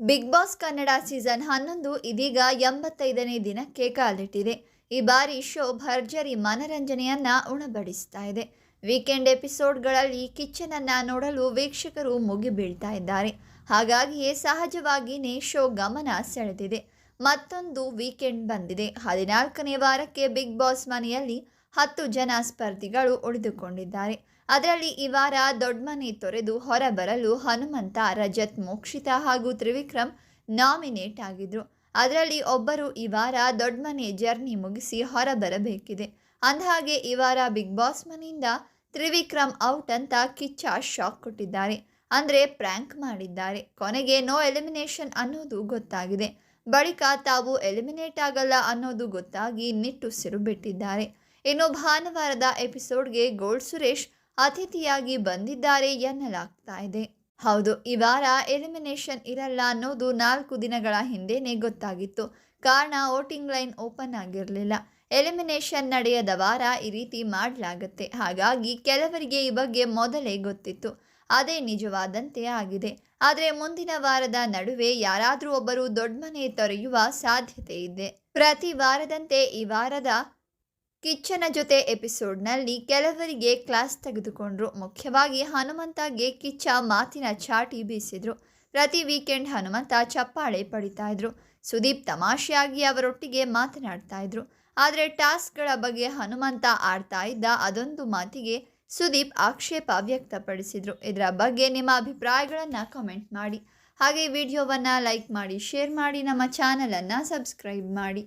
Big boss Kannada season ಹನ್ನೊಂದು ಇದೀಗ ಎಂಬತ್ತೈದನೇ ದಿನಕ್ಕೆ ಕಾಲಿಟ್ಟಿದೆ. ಈ ಬಾರಿ ಶೋ ಭರ್ಜರಿ ಮನರಂಜನೆಯನ್ನ ಉಣಬಡಿಸ್ತಾ ಇದೆ. ವೀಕೆಂಡ್ ಎಪಿಸೋಡ್ಗಳಲ್ಲಿ ಕಿಚನ್ ಅನ್ನ ನೋಡಲು ವೀಕ್ಷಕರು ಮುಗಿಬೀಳ್ತಾ ಇದ್ದಾರೆ. ಹಾಗಾಗಿಯೇ ಸಹಜವಾಗಿಯೇ ಶೋ ಗಮನ ಸೆಳೆದಿದೆ. ಮತ್ತೊಂದು ವೀಕೆಂಡ್ ಬಂದಿದೆ. ಹದಿನಾಲ್ಕನೇ ವಾರಕ್ಕೆ ಬಿಗ್ ಬಾಸ್ ಮನೆಯಲ್ಲಿ ಹತ್ತು ಜನ ಸ್ಪರ್ಧಿಗಳು ಉಳಿದುಕೊಂಡಿದ್ದಾರೆ. ಅದರಲ್ಲಿ ಈ ವಾರ ದೊಡ್ಡಮನೆ ತೊರೆದು ಹೊರಬರಲು ಹನುಮಂತ, ರಜತ್, ಮೋಕ್ಷಿತಾ ಹಾಗೂ ತ್ರಿವಿಕ್ರಮ್ ನಾಮಿನೇಟ್ ಆಗಿದ್ರು. ಅದರಲ್ಲಿ ಒಬ್ಬರು ಈ ವಾರ ದೊಡ್ಡಮನೆ ಜರ್ನಿ ಮುಗಿಸಿ ಹೊರಬರಬೇಕಿದೆ. ಅಂದಹಾಗೆ ಈ ವಾರ ಬಿಗ್ ಬಾಸ್ ಮನೆಯಿಂದ ತ್ರಿವಿಕ್ರಮ್ ಔಟ್ ಅಂತ ಕಿಚ್ಚ ಶಾಕ್ ಕೊಟ್ಟಿದ್ದಾರೆ. ಅಂದರೆ ಪ್ರ್ಯಾಂಕ್ ಮಾಡಿದ್ದಾರೆ. ಕೊನೆಗೆ ನೋ ಎಲಿಮಿನೇಷನ್ ಅನ್ನೋದು ಗೊತ್ತಾಗಿದೆ. ಬಳಿಕ ತಾವು ಎಲಿಮಿನೇಟ್ ಆಗಲ್ಲ ಅನ್ನೋದು ಗೊತ್ತಾಗಿ ನಿಟ್ಟುಸಿರು ಬಿಟ್ಟಿದ್ದಾರೆ. ಇನ್ನು ಭಾನುವಾರದ ಎಪಿಸೋಡ್ಗೆ ಗೋಲ್ಡ್ ಸುರೇಶ್ ಅತಿಥಿಯಾಗಿ ಬಂದಿದ್ದಾರೆ ಎನ್ನಲಾಗ್ತಾ ಇದೆ. ಹೌದು, ಈ ವಾರ ಎಲಿಮಿನೇಷನ್ ಇರಲ್ಲ ಅನ್ನೋದು ನಾಲ್ಕು ದಿನಗಳ ಹಿಂದೆನೇ ಗೊತ್ತಾಗಿತ್ತು. ಕಾರಣ ವೋಟಿಂಗ್ ಲೈನ್ ಓಪನ್ ಆಗಿರಲಿಲ್ಲ. ಎಲಿಮಿನೇಷನ್ ನಡೆಯದ ವಾರ ಈ ರೀತಿ ಮಾಡಲಾಗುತ್ತೆ. ಹಾಗಾಗಿ ಕೆಲವರಿಗೆ ಈ ಬಗ್ಗೆ ಮೊದಲೇ ಗೊತ್ತಿತ್ತು. ಅದೇ ನಿಜವಾದಂತೆ ಆಗಿದೆ. ಆದರೆ ಮುಂದಿನ ವಾರದ ನಡುವೆ ಯಾರಾದರೂ ಒಬ್ಬರು ದೊಡ್ಡ ಮನೆ ತೊರೆಯುವ ಸಾಧ್ಯತೆ ಇದೆ. ಪ್ರತಿ ವಾರದಂತೆ ಈ ವಾರದ ಕಿಚ್ಚನ ಜೊತೆ ಎಪಿಸೋಡ್ನಲ್ಲಿ ಕೆಲವರಿಗೆ ಕ್ಲಾಸ್ ತೆಗೆದುಕೊಂಡ್ರು. ಮುಖ್ಯವಾಗಿ ಹನುಮಂತಗೆ ಕಿಚ್ಚ ಮಾತಿನ ಚಾಟಿ ಬೀಸಿದ್ರು. ಪ್ರತಿ ವೀಕೆಂಡ್ ಹನುಮಂತ ಚಪ್ಪಾಳೆ ಪಡಿತಾ ಇದ್ರು. ಸುದೀಪ್ ತಮಾಷೆಯಾಗಿ ಅವರೊಟ್ಟಿಗೆ ಮಾತನಾಡ್ತಾ ಇದ್ರು. ಆದರೆ ಟಾಸ್ಕ್ಗಳ ಬಗ್ಗೆ ಹನುಮಂತ ಆಡ್ತಾ ಇದ್ದ ಅದೊಂದು ಮಾತಿಗೆ ಸುದೀಪ್ ಆಕ್ಷೇಪ ವ್ಯಕ್ತಪಡಿಸಿದ್ರು. ಇದರ ಬಗ್ಗೆ ನಿಮ್ಮ ಅಭಿಪ್ರಾಯಗಳನ್ನು ಕಮೆಂಟ್ ಮಾಡಿ. ಹಾಗೆ ವಿಡಿಯೋವನ್ನು ಲೈಕ್ ಮಾಡಿ, ಶೇರ್ ಮಾಡಿ, ನಮ್ಮ ಚಾನಲನ್ನು ಸಬ್ಸ್ಕ್ರೈಬ್ ಮಾಡಿ.